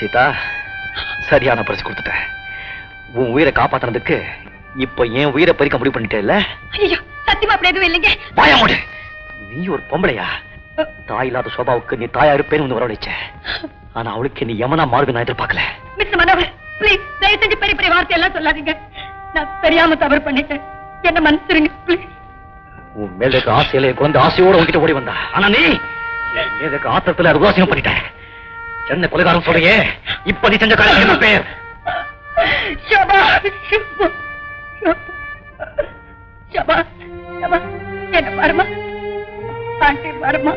சீதா சரியான பரிசு கொடுத்துட்டேன் உன் உயிரை காப்பாத்துறதுக்கு இப்ப என் உயிரை பறிக்க முடிவு பண்ணிட்டேல்ல? ஐயோ சத்தியமா அப்படி எதுவும் இல்லைங்க. வாயா மூடு. நீ ஒரு பொம்பளையா? தாய் இல்லாத சோபாவுக்கு நீ தாயா இருப்பேன்னு வந்து வரவழைச்ச. ஆனா அவளுக்கு நீ யமனா மாறுது நான் எதிர்பார்க்கல. மிஸ்டர் மனோகர் ப்ளீஸ் தயவு செஞ்சு பெரிய பெரிய வார்த்தை எல்லாம் சொல்லாதீங்க. நான் தெரியாம தவறு பண்ணிட்டேன். என்ன மன்னிச்சிருங்க ப்ளீஸ் உன் மேல இருக்க ஆசையில என் குழந்தை ஆசையோட உன்கிட்ட ஓடி வந்தா. ஆனா நீ என் மேல இருக்க ஆத்திரத்துல அது உதாசீனம் பண்ணிட்ட. சென்னை கொலைகாரம் சொல்றியே? இப்ப நீ செஞ்ச காரியம் என்ன பேர்? என்ன பாருமா ஆண்டி பாருமா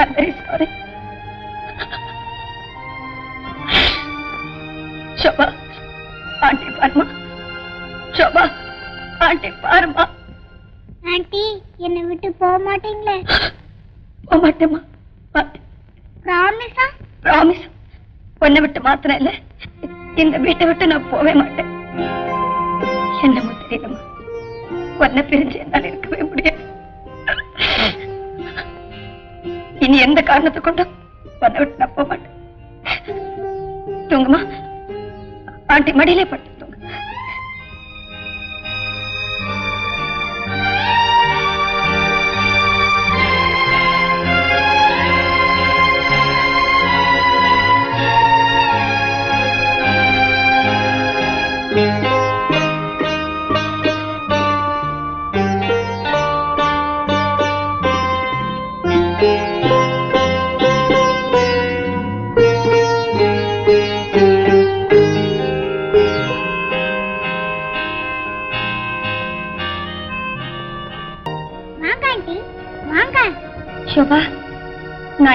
I'm very sorry. என்னை விட்டு போக மாட்டீங்களே? போக மாட்டேம்மா. ப்ராமிஸா உன்னை விட்டு மாத்திரம் இல்ல. இந்த வீட்டை விட்டு நான் போவே மாட்டேன். என்ன தெரியலம்மா உன்னை பிரிஞ்சு என்னால் இருக்கவே முடியாது. இனி எந்த காரணத்தை கொண்டும் உன்னை விட்டு நான் போக மாட்டேன். தூங்குமா? ஆண்டி மடியிலே பட்டு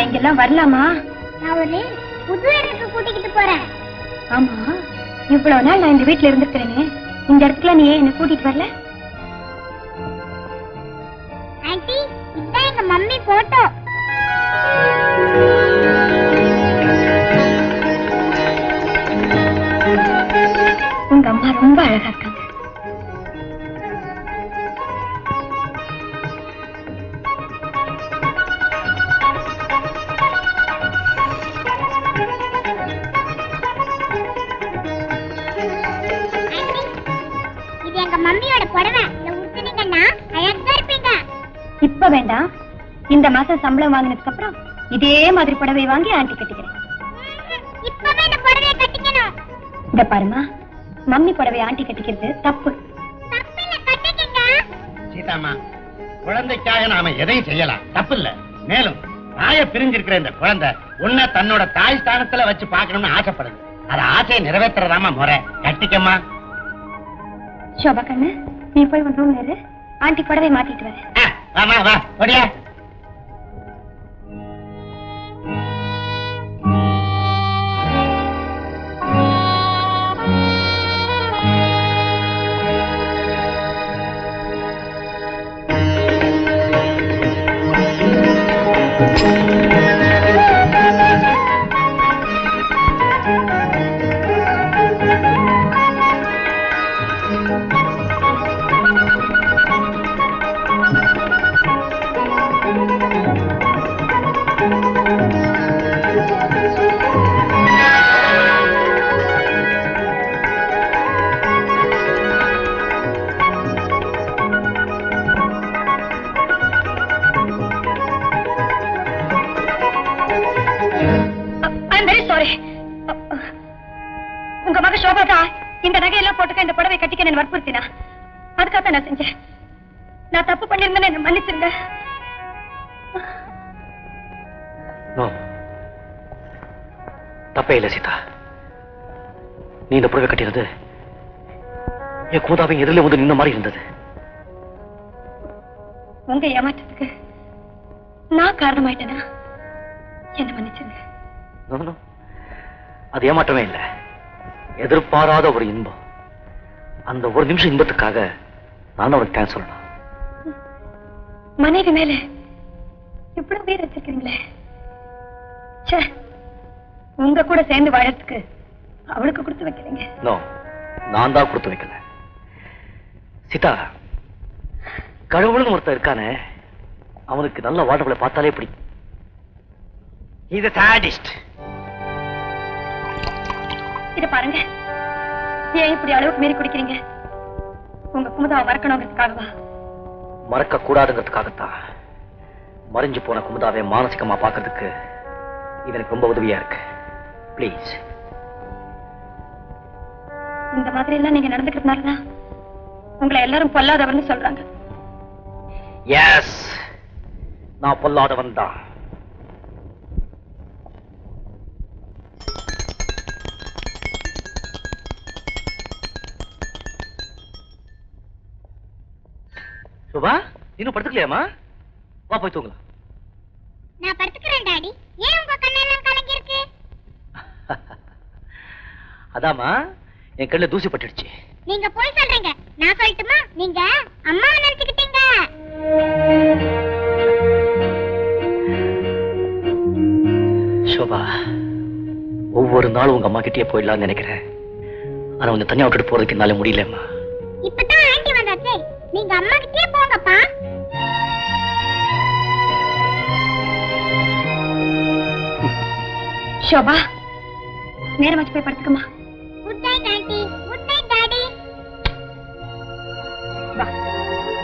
நான் இங்கெல்லாம் வரலாமா? நான் ஒரு புது இடத்துக்கு கூட்டிக்கிட்டு போறேன். ஆமா. இவ்வளவு நாள் நான் இந்த வீட்டுல இருந்திருக்கிறேனே. இந்த இடத்துல நீ ஏன் என்ன கூட்டிட்டு வரல? இப்ப வேண்டாம். இந்த மாசம் சம்பளம் வாங்கினதுக்கு அப்புறம் இதே மாதிரி புடவை வாங்கி ஆண்டி கட்டிக்கிறேன். இந்த பாருமா மம்மி புடவை ஆண்டி கட்டிக்கிறது தப்பு. சீதாமா குழந்தைக்காக நாம எதையும் செய்யலாம். தப்பு இல்ல மேலும் தாய பிரிஞ்சிருக்கிற இந்த குழந்தை உன்னை தன்னோட தாய் ஸ்தானத்துல வச்சு பார்க்கணும்னு ஆசைப்படுது. அத ஆசையை நிறைவேற்றுறதாமா முறை. கட்டிக்கம்மா. சோபா கண்ணு நீ போய் உன் ரூம்ல இரு. ஆண்டி புடவை மாத்திட்டு வரேன். ஆ, வா வா வா ஓடியா. ஐம் வெரி சாரி உங்க மக சோபா தான் இந்த நகையெல்லாம் போட்டுக்க இந்த புடவை கட்டிக்க நான் வற்புறுத்தினா. அதுக்காக நான் செஞ்சேன். நான் தப்பு பண்ணிருந்தேன்னு என்ன மன்னிச்சிருங்க. நோ. தப்பே இல்லை சீதா. நீ இந்த புடவை கட்டினது என் கூதாவின் எதிரில் வந்து நின்ன மாதிரி இருந்தது. உங்க ஏமாற்றத்துக்கு நான் காரணமாயிட்டேனா? என்ன மன்னிச்சுங்க. அது ஏமாற்றமே இல்லை. எதிர்பாராத ஒரு இன்பம். அந்த ஒரு நிமிஷம் இன்பத்துக்காக நான் அவளுக்கு தேங்க்ஸ் சொல்லணும். மனைவி மேல இவ்வளவு பேர் வச்சிருக்கீங்களே. ச்சே உங்க கூட சேர்ந்து வாழறதுக்கு அவளுக்கு கொடுத்து வைக்கிறீங்க. நோ நான் தான் கொடுத்து வைக்கல. சீதா கடவுள்னு ஒருத்தன் இருக்கானே அவனுக்கு நல்ல வாழ்றவளை பார்த்தாலே பிடிக்கும் இது சாடிஸ்ட் இத பாருங்க. ஏன் இப்படி அளவுக்கு மீறி குடிக்கிறீங்க? உங்க குமுதாவை மறக்கணுங்கிறதுக்காகவா? மறக்க கூடாதுங்கிறதுக்காகத்தான் மறைஞ்சு போன குமுதாவை மானசிகமா பார்க்கிறதுக்கு இது எனக்கு ரொம்ப உதவியா இருக்கு. ப்ளீஸ் இந்த மாதிரி எல்லாம் நீங்க நடந்துக்கிறதுனாலதான் உங்களை எல்லாரும் பொல்லாதவர்னு சொல்றாங்க. எஸ் நான் பொல்லாதவன் தான் இன்னும் படுத்துக்கலையாமா வா போய் தூங்கலாம். நான் படுத்துக்கிறேன் டாடி. ஏன் உங்க கண்ணெல்லாம் கலங்கி இருக்கு அதாம்மா என் கண்ணுல தூசி பட்டுடுச்சு. நீங்க போய் சொல்றீங்க. நான் சொல்லட்டுமா? நீங்க அம்மாவை நினைச்சுக்கிட்டீங்க. சோபா ஒவ்வொரு நாளும் உங்க அம்மா கிட்டே போயிடலாம்னு நினைக்கிறேன். ஆனா உன்னை தனியா விட்டுட்டு போறதுக்கு என்னால முடியலம்மா. இப்பதான் ஆண்டி வந்தாச்சே. நீங்க அம்மா கிட்டே ஷோபா நேரமாச்சு போய் படுத்துக்கமா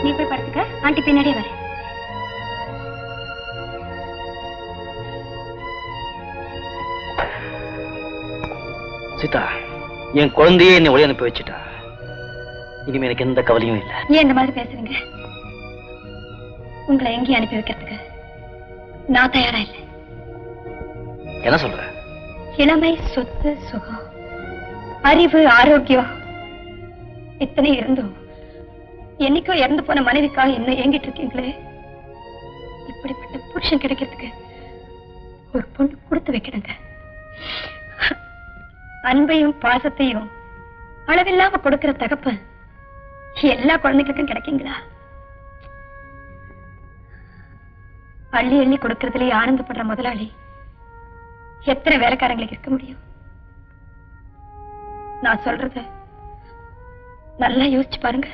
நீ போய் படுத்துக்க. ஆண்டி பின்னாடியே வரேன் சீதா என் குழந்தையே என்னை ஒளி அனுப்பி வச்சுட்டா. இனிமே எனக்கு எந்த கவலையும் இல்லை. ஏன் இந்த மாதிரி பேசுறீங்க? உங்களை எங்கேயும் அனுப்பி வைக்கிறதுக்கு நான் தயாரா இல்லை. என்ன சொல்ற? இளமை சொத்து சுகம் அறிவு ஆரோக்கியம். இத்தனை இருந்தும் என்னைக்கோ இறந்து போன மனைவிக்காக இன்னும் ஏங்கிட்டு இருக்கீங்களே? இப்படிப்பட்ட புருஷன் கிடைக்கிறதுக்கு ஒரு பொண்ணு கொடுத்து வைக்கணுங்க. அன்பையும் பாசத்தையும் அளவில்லாம கொடுக்கிற தகப்ப எல்லா குழந்தைகளுக்கும் கிடைக்குங்களா? அள்ளி அள்ளி கொடுக்கறதுலயே ஆனந்தப்படுற முதலாளி எத்தனை வேலைக்காரங்களுக்கு இருக்க முடியும்? நான் சொல்றத நல்லா யோசிச்சு பாருங்க.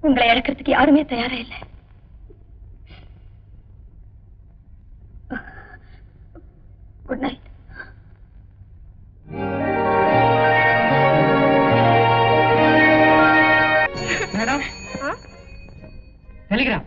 உங்களை இழக்கிறதுக்கு யாருமே தயாரா இல்லை. Good night madam? டெலிகிராம்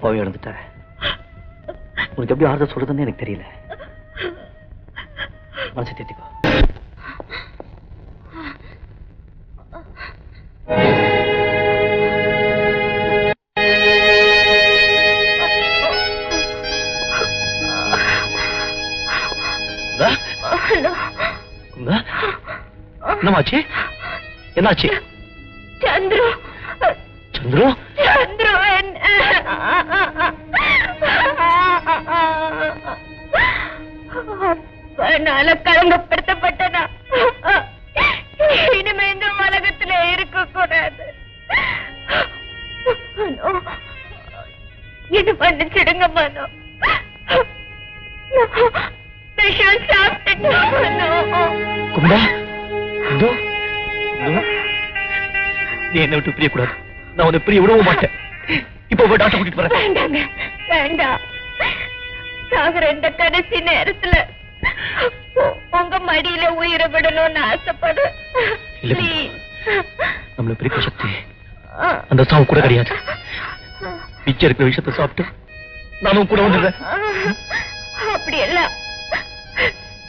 அப்பாவையும் இழந்துட்ட உனக்கு எப்படி ஆறுதல் சொல்றதுன்னு எனக்கு தெரியல. மனசை தேத்திக்கோ? என்னமாச்சு என்னாச்சு? சந்துரு. சந்திரு? மனோ விஷம் சாப்பிட்டுட்டேன் மனோ குமுதா இந்தோ இந்தோ. நீ என்னை விட்டு பிரியக்கூடாது. நான் உன்னை பிரிய விடவும் மாட்டேன். இப்போ போய் டாக்டர் கூட்டிட்டு வரேன். வேண்டாங்க வேண்டாம். சாகுற இந்த கடைசி நேரத்துல உங்க மடியில உயிரை விடணும்னு ஆசைப்படுறேன். நம்மள பிரிக்க சக்தி அந்த சாவு கூட கிடையாது. மிச்சம் இருக்கிற விஷயத்தை சாப்பிட்டு நானும் கூட வந்துடுறேன். அப்படி எல்லாம்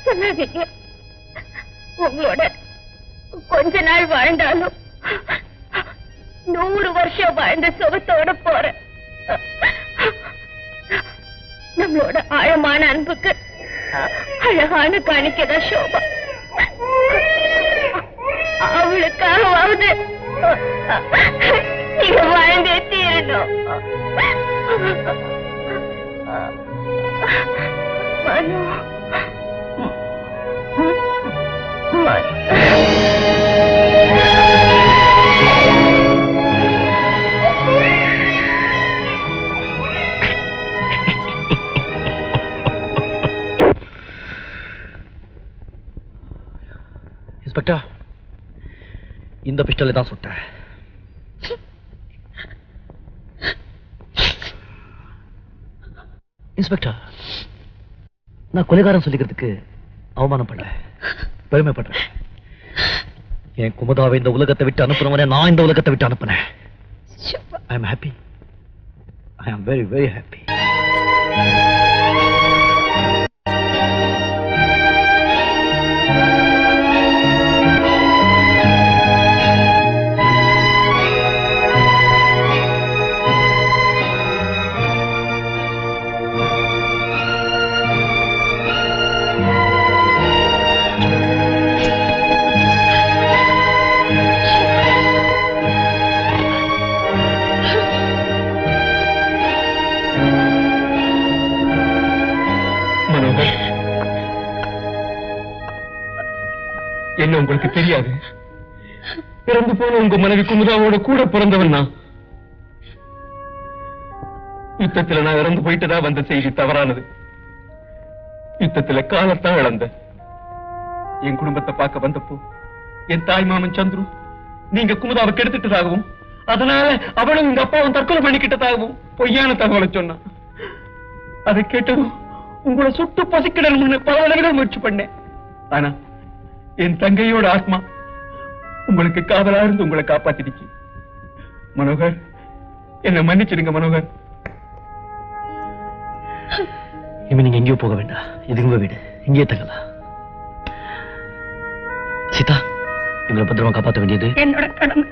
சொல்லாதீங்க. உங்களோட கொஞ்ச நாள் வாழ்ந்தாலும் நூறு வருஷம் வாழ்ந்த சுகத்தோட போறேன். நம்மளோட ஆழமான அன்புக்கு அழகான காணிக்கதான் சோபா. அவளுக்காகவாவது நீங்க வாழ்ந்தே தீரணும். மனு இன்ஸ்பெக்டர் இந்த பிஸ்டலை தான் சுட்டேன் இன்ஸ்பெக்டர் நான் கொலைகாரன் சொல்லிக்கிறதுக்கு அவமானப்படுறேன். பெருமைப்படுறேன். என் குமுதாவை இந்த உலகத்தை விட்டு அனுப்புறவனே நான் இந்த உலகத்தை விட்டு அனுப்புனேன். I am happy I am very very happy என்ன உங்களுக்கு தெரியாது? பிறந்து போன உங்க மனைவி குமுதாவோட கூட பிறந்தவன் நான். யுத்தத்துல நான் இறந்து போயிட்டதா வந்த செய்தி தவறானது. யுத்தத்துல காலத்தான் இழந்த. என் குடும்பத்தை பார்க்க வந்தப்போ என் தாய் மாமன் சந்துரு நீங்க குமுதாவை கெடுத்துட்டதாகவும் அதனால அவனும் உங்க அப்பாவும் தற்கொலை பண்ணிக்கிட்டதாகவும் பொய்யான தகவலை சொன்னான். அதை கேட்டதும் உங்களை சுட்டு பசிக்கிடணும்னு பல தடவைகள் முயற்சி பண்ணேன். ஆனா என் தங்கையோட ஆத்மா உங்களுக்கு காதலா இருந்து உங்களை காப்பாத்திடுச்சு. மனோகர் என்ன மன்னிச்சிடுங்க மனோகர். இனிமே நீங்க எங்கேயோ போக வேண்டாம். இது உங்க வீடு. இங்கேயே தங்கலாம். சீதா இவங்களை பத்திரமா காப்பாற்ற வேண்டியது? என்னோட கடமை.